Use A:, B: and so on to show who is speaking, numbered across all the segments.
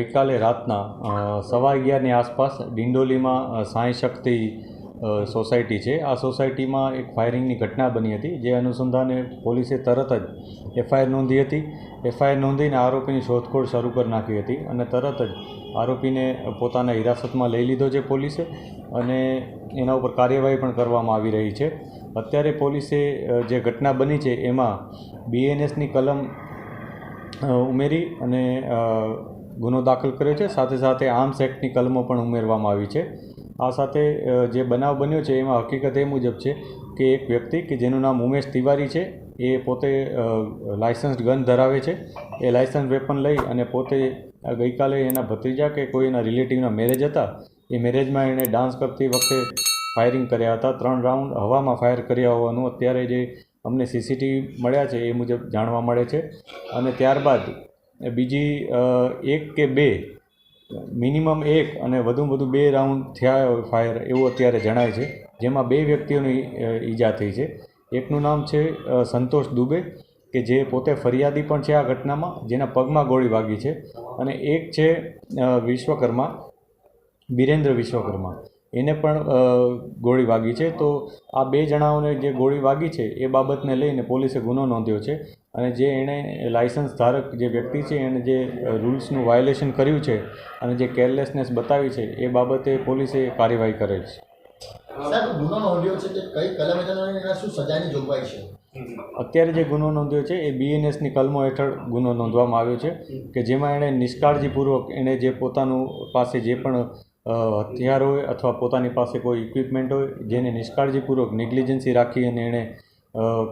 A: ગઈકાલે રાતના સવા અગિયારની આસપાસ ડિંડોલીમાં સાંઈ શક્તિ સોસાયટી છે. આ સોસાયટીમાં એક ફાયરિંગની ઘટના બની હતી, જે અનુસંધાને પોલીસે તરત જ એફઆઈઆર નોંધી હતી. એફઆઈઆર નોંધીને આરોપીની શોધખોળ શરૂ કરી નાખી હતી અને તરત જ આરોપીને પોતાના હિરાસતમાં લઈ લીધો છે પોલીસે અને એના ઉપર કાર્યવાહી પણ કરવામાં આવી રહી છે. અત્યારે પોલીસે જે ઘટના બની છે, એમાં બીએનએસની કલમ ઉમેરી અને ગુનો દાખલ કર્યો છે. સાથે સાથે આર્મ્સ એક્ટની કલમો પણ ઉમેરવામાં આવી છે. આ સાથે જે બનાવ બન્યો છે, એમાં હકીકત એ મુજબ છે કે એક વ્યક્તિ કે જેનું નામ ઉમેશ તિવારી છે, એ પોતે લાયસન્સ્ડ ગન ધરાવે છે. એ લાયસન્સ વેપન લઈ અને પોતે ગઈકાલે એના ભત્રીજા કે કોઈ એના રિલેટિવના મેરેજ હતા. એ મેરેજમાં એણે ડાન્સ કરતી વખતે ફાયરિંગ કર્યા હતા. ત્રણ રાઉન્ડ હવામાં ફાયર કર્યા હોવાનું અત્યારે જે અમને સીસીટીવી મળ્યા છે, એ મુજબ જાણવા મળે છે. અને ત્યારબાદ બીજી એક કે બે, મિનિમમ એક અને વધુમાં વધુ બે રાઉન્ડ થયા ફાયર એવું અત્યારે જણાય છે. જેમાં બે વ્યક્તિઓની ઈજા થઈ છે. એકનું નામ છે સંતોષ દુબે, કે જે પોતે ફરિયાદી પણ છે આ ઘટનામાં, જેના પગમાં ગોળી વાગી છે. અને એક છે વિશ્વકર્મા, બિરેન્દ્ર વિશ્વકર્મા. એને પણ ગોળી વાગી છે. તો આ બે જણાઓને જે ગોળી વાગી છે એ બાબતને લઈને પોલીસે ગુનો નોંધ્યો છે અને જે એણે લાયસન્સ ધારક જે વ્યક્તિ છે એણે જે રૂલ્સનું વાયોલેશન કર્યું છે અને જે કેરલેસનેસ બતાવી છે એ બાબતે પોલીસે કાર્યવાહી કરેલ છે? અત્યારે જે ગુનો નોંધ્યો છે એ બીએનએસની કલમો હેઠળ ગુનો નોંધવામાં આવ્યો છે કે જેમાં એણે નિષ્કાળજીપૂર્વક એણે જે પોતાનું પાસે જે પણ હથિયાર હોય અથવા પોતાની પાસે કોઈ ઇક્વિપમેન્ટ હોય જેને નિષ્કાળજીપૂર્વક નેગ્લિજન્સી રાખી અને એણે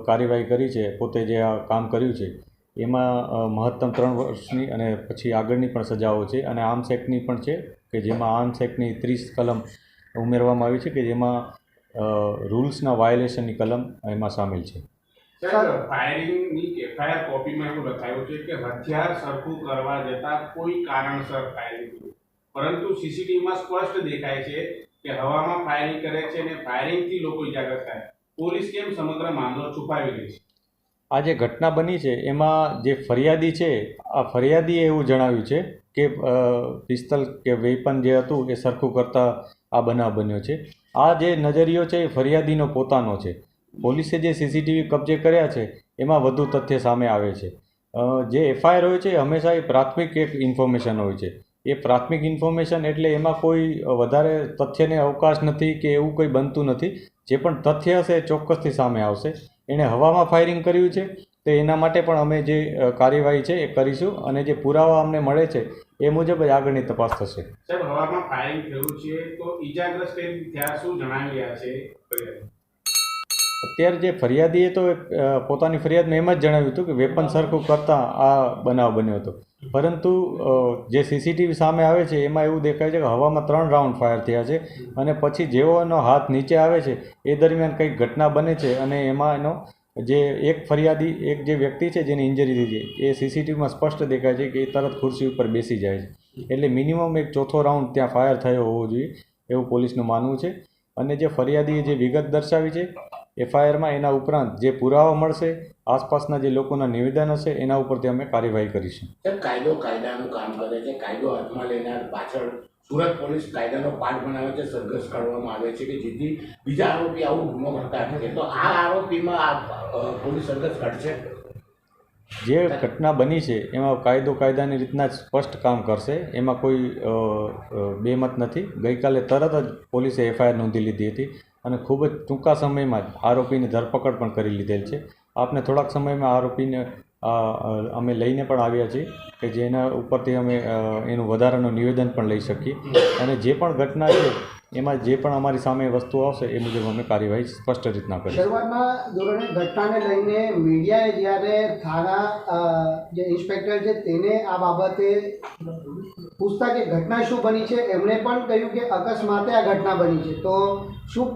A: કાર્યવાહી કરી છે પોતે જે આ કામ કર્યું છે એમાં મહત્તમ ત્રણ વર્ષની અને પછી આગળની પણ સજાઓ છે અને આર્મ્સ એક્ટની પણ છે કે જેમાં આર્મ્સ એક્ટની ત્રીસ કલમ ઉમેરવામાં આવી છે કે જેમાં રૂલ્સના વાયોલેશનની કલમ એમાં સામેલ છે.
B: ફાયરિંગની એફઆઈઆર કોપીમાં એવું લખાયું છે કે હથિયાર સરખું કરવા જતાં કોઈ કારણસર ફાયરિંગ પરંતુ સીસીટીવીમાં સ્પષ્ટ દેખાય છે કે હવામાં ફાયરિંગ કરે છે અને ફાયરિંગથી લોકો ઇજાગ્રસ્ત થાય. પોલીસ કેમ સમગ્ર મામલો છુપાવી રહી છે?
A: આ જે ઘટના બની છે, એમાં જે ફરિયાદી છે, આ ફરિયાદીએ એવું જણાવ્યું છે કે પિસ્તલ કે વેપન જે હતું એ સરખું કરતાં આ બનાવ બન્યો છે. આ જે નજરિયો છે એ ફરિયાદીનો પોતાનો છે. પોલીસે જે સીસીટીવી કબજે કર્યા છે, એમાં વધુ તથ્ય સામે આવે છે. જે એફઆઈઆર હોય છે હંમેશા એ પ્રાથમિક એક ઇન્ફોર્મેશન હોય છે. એ પ્રાથમિક ઇન્ફોર્મેશન એટલે એમાં કોઈ વધારે તથ્યને અવકાશ નથી કે એવું કંઈ બનતું નથી. જે પણ તથ્ય હશે એ ચોક્કસથી સામે આવશે. એણે હવામાં ફાયરિંગ કર્યું છે, તો એના માટે પણ અમે જે કાર્યવાહી છે એ કરીશું અને જે પુરાવા અમને મળે છે એ મુજબ જ આગળની તપાસ થશે.
B: સાહેબ, હવામાં ફાયરિંગ થયું છે, તો ઈજાગ્રસ્ત થયા શું જણાવી રહ્યા છે?
A: અત્યારે જે ફરિયાદીએ તો પોતાની ફરિયાદમાં એમ જ જણાવ્યું હતું કે વેપન સરખું કરતાં આ બનાવ બન્યો હતો. પરંતુ જે સીસીટીવી સામે આવે છે એમાં એવું દેખાય છે કે હવામાં ત્રણ રાઉન્ડ ફાયર થયા છે અને પછી જેવો એનો હાથ નીચે આવે છે એ દરમિયાન કંઈક ઘટના બને છે અને એમાં એનો જે એક ફરિયાદી એક જે વ્યક્તિ છે જેની ઇન્જરી થઈ છે એ સીસીટીવીમાં સ્પષ્ટ દેખાય છે કે એ તરત ખુરશી ઉપર બેસી જાય છે. એટલે મિનિમમ એક ચોથો રાઉન્ડ ત્યાં ફાયર થયો હોવો જોઈએ એવું પોલીસનું માનવું છે. અને જે ફરિયાદીએ જે વિગત દર્શાવી છે, એફઆઈઆરમાં એના ઉપરાંત જે પુરાવા મળશે, આસપાસના જે લોકોના નિવેદન હશે, એના ઉપરથી અમે કાર્યવાહી કરીશું.
C: કાયદો કાયદાનું કામ કરે છે, કાયદો હાથમાં લઈને પાછળ સુરત પોલીસ કાયદાનો પાઠ બનાવે છે, સરઘસ કાઢવામાં આવે છે કે જેથી બીજા આરોપી આવું ગુનો કરતા નથી તો આ આરોપીમાં પોલીસ સરઘસ કાઢશે?
A: જે ઘટના બની છે, એમાં કાયદો કાયદાની રીતના જ સ્પષ્ટ કામ કરશે. એમાં કોઈ બેમત નથી. ગઈકાલે તરત જ પોલીસે એફઆઈઆર નોંધી લીધી હતી અને ખૂબ જ ટૂંકા સમયમાં જ આરોપીની ધરપકડ પણ કરી લીધેલ છે. આપને થોડાક સમયમાં આરોપીને અમે લઈને પણ આવ્યા છીએ કે જેના ઉપરથી અમે એનું વધારાનું નિવેદન પણ લઈ શકીએ. અને જે પણ ઘટના છે એમાં જે પણ અમારી સામે વસ્તુ આવશે એ મુજબ અમે કાર્યવાહી સ્પષ્ટ રીતના કરીશું.
D: શરૂઆતમાં ધોરણે ઘટનાને લઈને મીડિયાએ જ્યારે થાના જે ઇન્સ્પેક્ટર છે તેને આ બાબતે પૂછતા કે ઘટના શું બની છે એમણે પણ કહ્યું કે અકસ્માતે આ ઘટના બની છે. તો શું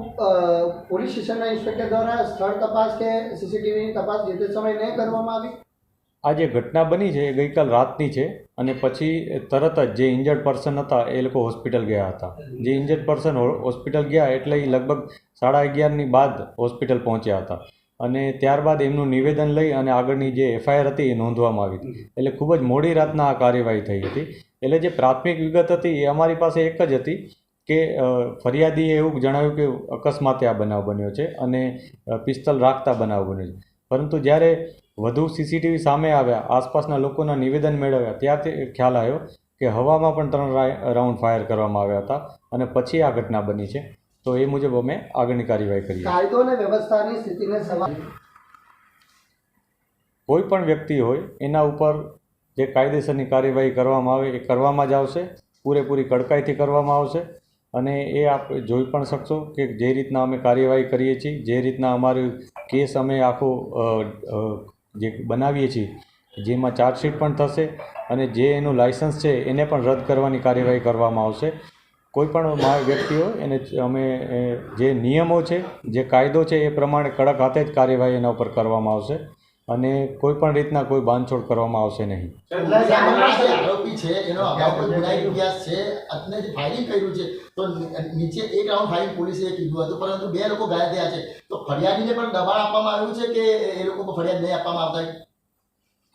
D: પોલીસ સ્ટેશનના ઇન્સ્પેક્ટર દ્વારા સ્થળ તપાસ કે સીસીટીવીની તપાસ જે તે સમયે નહીં કરવામાં આવી?
A: આ જે ઘટના બની છે એ ગઈકાલ રાતની છે. અને પછી તરત જ જે ઇન્જર્ડ પર્સન હતા, એ લોકો હોસ્પિટલ ગયા હતા. જે ઇન્જર્ડ પર્સન હોસ્પિટલ ગયા એટલે એ લગભગ સાડા અગિયારની બાદ હોસ્પિટલ પહોંચ્યા હતા. અને ત્યારબાદ એમનું નિવેદન લઈ અને આગળની જે એફઆઈઆર હતી એ નોંધવામાં આવી. હતી એટલે ખૂબ જ મોડી રાતના આ કાર્યવાહી થઈ હતી. એટલે જે પ્રાથમિક વિગત હતી એ અમારી પાસે એક જ હતી કે ફરિયાદીએ એવું જણાવ્યું કે અકસ્માતે આ બનાવ બન્યો છે અને પિસ્તલ રાખતા બનાવ બન્યો છે. પરંતુ જ્યારે વધુ સીસીટીવી સામે આવ્યા આસપાસના લોકોના નિવેદન મેળવ્યા. ત્યાંથી ખ્યાલ આવ્યો કે હવામાં પણ ત્રણ રાઉન્ડ ફાયર કરવામાં આવ્યા હતા અને પછી આ ઘટના બની છે. તો એ મુજબ અમે આગળની કાર્યવાહી કરી
D: કાયદો અને વ્યવસ્થાની સ્થિતિને સવાલ
A: કોઈ પણ વ્યક્તિ હોય એના ઉપર જે કાયદેસરની કાર્યવાહી કરવામાં આવે એ કરવામાં જ આવશે. પૂરેપૂરી કડકાઈથી કરવામાં આવશે. અને એ આપ જોઈ પણ શકશો કે જે રીતના અમે કાર્યવાહી કરીએ છીએ જે રીતના અમારું કેસ અમે આખો જે બનાવીએ છીએ, જેમાં ચાર્જશીટ પણ થશે અને જે એનું લાઇસન્સ છે, એને પણ રદ કરવાની કાર્યવાહી કરવામાં આવશે. કોઈ પણ વ્યક્તિઓ એને અમે જે નિયમો છે, જે કાયદો છે, એ પ્રમાણે કડક હાથે જ કાર્યવાહી એના ઉપર કરવામાં આવશે. અને કોઈ પણ રીતના કોઈ બાંધછોડ કરવામાં આવશે નહીં.
E: આરોપી છે એનો અગાઉ કોઈ ગુનાહિત ઇતિહાસ છે અત્યારે જે ફાયરિંગ કર્યું છે. તો નીચે એક રાઉન્ડ ફાયરિંગ પોલીસે કીધું હતું પરંતુ બે લોકો ઘાયલ થયા છે. તો ફરિયાદીને પણ દબાણ આપવામાં આવ્યું છે કે એ લોકો ફરિયાદ નહીં આપવામાં આવતા?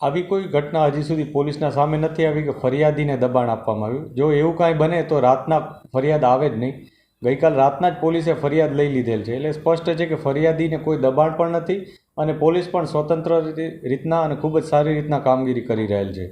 A: આવી કોઈ ઘટના હજી સુધી પોલીસના સામે નથી આવી કે ફરિયાદીને દબાણ આપવામાં આવ્યું. જો એવું કાંઈ બને તો રાતના ફરિયાદ આવે જ નહીં. ગઈકાલ રાતના જ પોલીસે ફરિયાદ લઈ લીધેલ છે. એટલે સ્પષ્ટ છે કે ફરિયાદીને કોઈ દબાણ પણ નથી. અને પોલીસ પણ સ્વતંત્ર રીતે- રીતના અને ખૂબ જ સારી રીતના કામગીરી કરી રહેલ છે.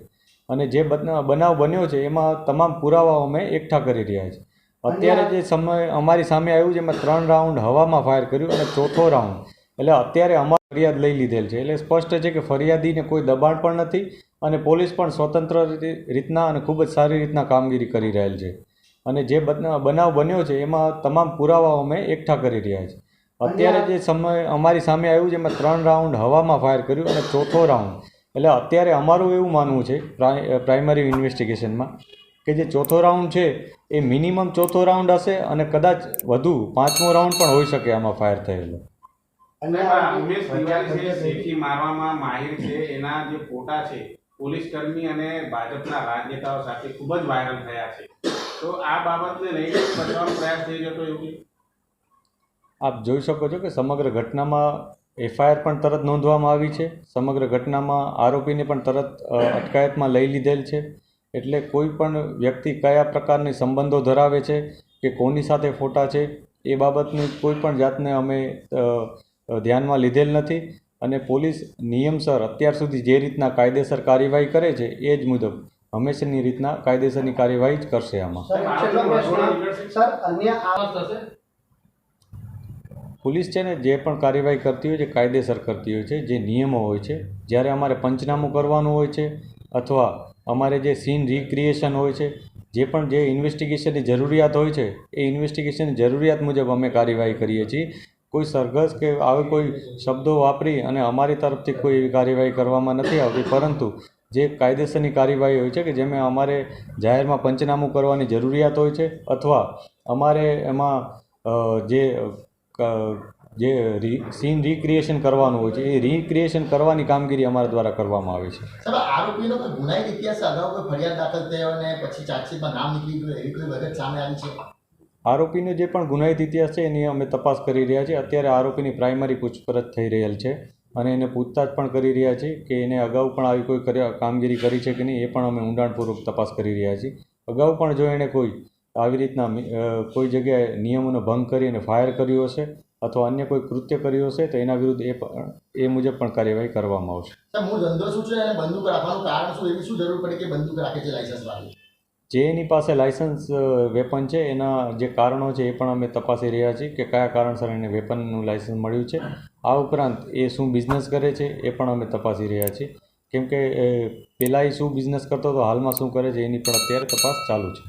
A: અને જે બના- બનાવ બન્યો છે, એમાં તમામ પુરાવાઓ અમે એકઠા કરી રહ્યા છે. અત્યારે જે સમય અમારી સામે આવ્યું છે, એમાં ત્રણ રાઉન્ડ હવામાં ફાયર કર્યું અને ચોથો રાઉન્ડ. એટલે અત્યારે અમારી ફરિયાદ લઈ લીધેલ છે. એટલે સ્પષ્ટ છે કે ફરિયાદીને કોઈ દબાણ પણ નથી અને પોલીસ પણ સ્વતંત્ર રીતે- રીતના અને ખૂબ જ સારી રીતના કામગીરી કરી રહેલ છે. અને જે બના- બનાવ બન્યો છે, એમાં તમામ પુરાવાઓ અમે એકઠા કરી રહ્યા છે. અત્યારે જે સમય અમારી સામે આવ્યું છે, એમાં ત્રણ રાઉન્ડ હવામાં ફાયર કર્યું અને ચોથો રાઉન્ડ. એટલે અત્યારે અમારું એવું માનવું છે પ્રાઇમરી ઇન્વેસ્ટિગેશનમાં, કે જે ચોથો રાઉન્ડ છે, એ મિનિમમ ચોથો રાઉન્ડ હશે અને કદાચ વધુ પાંચમો રાઉન્ડ પણ હોઈ શકે આમાં ફાયર થયેલો.
B: મારવામાં માહિર છે, એના જે ફોટા છે, પોલીસ કર્મી અને ભાજપના રાજનેતાઓ સાથે ખૂબ જ વાયરલ થયા છે. તો આ બાબતને લઈને પ્રયાસ થઈ હતો એવું
A: આપ જોઈ શકો છો કે સમગ્ર ઘટનામાં એફઆઈઆર પણ તરત નોંધવામાં આવી છે. સમગ્ર ઘટનામાં આરોપીને પણ તરત અટકાયતમાં લઈ લીધેલ છે. એટલે કોઈ પણ વ્યક્તિ કયા પ્રકારની સંબંધો ધરાવે છે કે કોની સાથે ફોટા છે એ બાબતની કોઈ પણ જાતને અમે ધ્યાનમાં લીધેલ નથી. અને પોલીસ નિયમસર અત્યાર સુધી જે રીતના કાયદેસર કાર્યવાહી કરે છે એ જ મુજબ હંમેશાની રીતના કાયદેસરની કાર્યવાહી જ કરશે આમાં.
D: સર અન્ય
A: પોલીસ છે ને જે પણ કાર્યવાહી કરતી હોય છે, કાયદેસર કરતી હોય છે, જે નિયમો હોય છે, જ્યારે અમારે પંચનામું કરવાનું હોય છે, અથવા અમારે જે સીન રિક્રિએશન હોય છે, જે પણ જે ઇન્વેસ્ટિગેશનની જરૂરિયાત હોય છે, એ ઇન્વેસ્ટિગેશનની જરૂરિયાત મુજબ અમે કાર્યવાહી કરીએ છીએ. કોઈ સરઘસ કે આવે કોઈ શબ્દો વાપરી અને અમારી તરફથી કોઈ એવી કાર્યવાહી કરવામાં નથી આવતી, પરંતુ જે કાયદેસરની કાર્યવાહી હોય છે કે જેમાં અમારે જાહેરમાં પંચનામું કરવાની જરૂરિયાત હોય છે, અથવા અમારે એમાં જે જે રી સીન રિક્રિએશન કરવાનું હોય છે એ રિક્રિએશન કરવાની કામગીરી અમારા દ્વારા કરવામાં આવે છે.
E: સર આરોપીનો કોઈ ગુનાહિત ઇતિહાસ અગાઉ કોઈ ફરિયાદ દાખલ થયો અને પછી ચાર્જશીટમાં નામ નીકળી ગયું એવી કોઈ વખત સામે આવી છે?
A: આરોપીનો જે પણ ગુનાહિત ઇતિહાસ છે એની અમે તપાસ કરી રહ્યા છીએ. અત્યારે આરોપીની પ્રાઇમરી પૂછપરછ થઈ રહેલ છે અને એને પૂછતાછ પણ કરી રહ્યા છીએ કે એને અગાઉ પણ આવી કોઈ કર્યા કામગીરી કરી છે કે નહીં એ પણ અમે ઊંડાણપૂર્વક તપાસ કરી રહ્યા છીએ. અગાઉ પણ જો એણે કોઈ આવી રીતના કોઈ જગ્યાએ નિયમોનો ભંગ કરી અને ફાયર કર્યો હશે અથવા અન્ય કોઈ કૃત્ય કર્યું હશે તો એના વિરુદ્ધ એ એ મુજબ પણ કાર્યવાહી કરવામાં આવશે.
E: હું ધંધો શું છે? અને બંદૂક રાખવાનું કારણ શું? એવી શું જરૂર પડે કે બંદૂક રાખે છે લાયસન્સ વાળી?
A: જે એની પાસે લાયસન્સ વેપન છે એના જે કારણો છે એ પણ અમે તપાસી રહ્યા છીએ કે કયા કારણસર એને વેપનનું લાયસન્સ મળ્યું છે. આ ઉપરાંત એ શું બિઝનેસ કરે છે એ પણ અમે તપાસી રહ્યા છીએ. કેમ કે પહેલાં એ શું બિઝનેસ કરતો હતો હાલમાં શું કરે છે એની પણ અત્યારે તપાસ ચાલુ છે.